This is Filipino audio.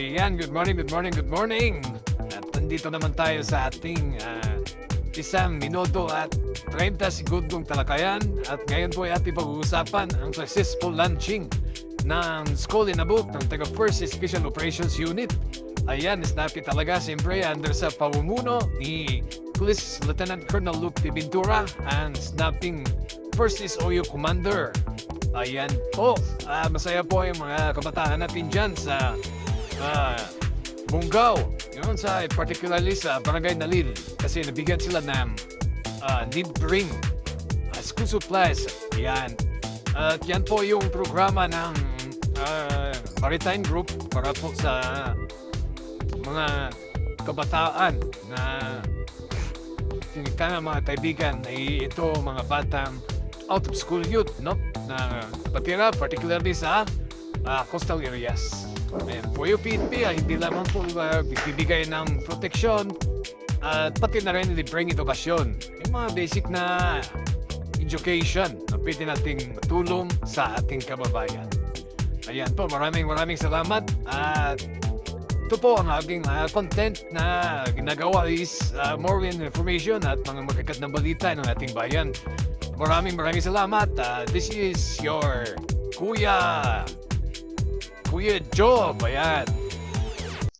Ayan, good morning, good morning, good morning. At nandito naman tayo sa ating ah, isang minuto at 30 segundong talakayan. At ngayon po ay ating pag-uusapan ang successful launching ng School in a Book ng taga First Special Operations Unit. Ayan, snappy talaga siyempre under sa pamumuno ni Police Lieutenant Colonel Luke P. Ventura and snapping First SOU Commander Ayan po, ah, masaya po yung mga kabataan natin dyan sa ah, Bungaw. Yun sa, particularly sa Barangay Nalil. Kasi nabigyan sila ng uh, need bring ah, school supplies. Yan. At yan po yung programa ng ah, Maritime Group para po sa mga kabataan na Tingnan mga kaibigan ay ito mga batang out of school youth, no? Na patira particularly sa ah, coastal areas. And for you PNP ay hindi lamang po uh, bibigay ng proteksyon at pati na rin libreng edukasyon. Yung mga basic na education na pwede nating matulong sa ating kababayan. Ayan po, maraming maraming salamat at ito po ang aking ah, content na ginagawa is ah, more in information at mga magkakat na balita ng ating bayan. Maraming maraming salamat. Ah, this is your Kuya Kuya Job. Ayan.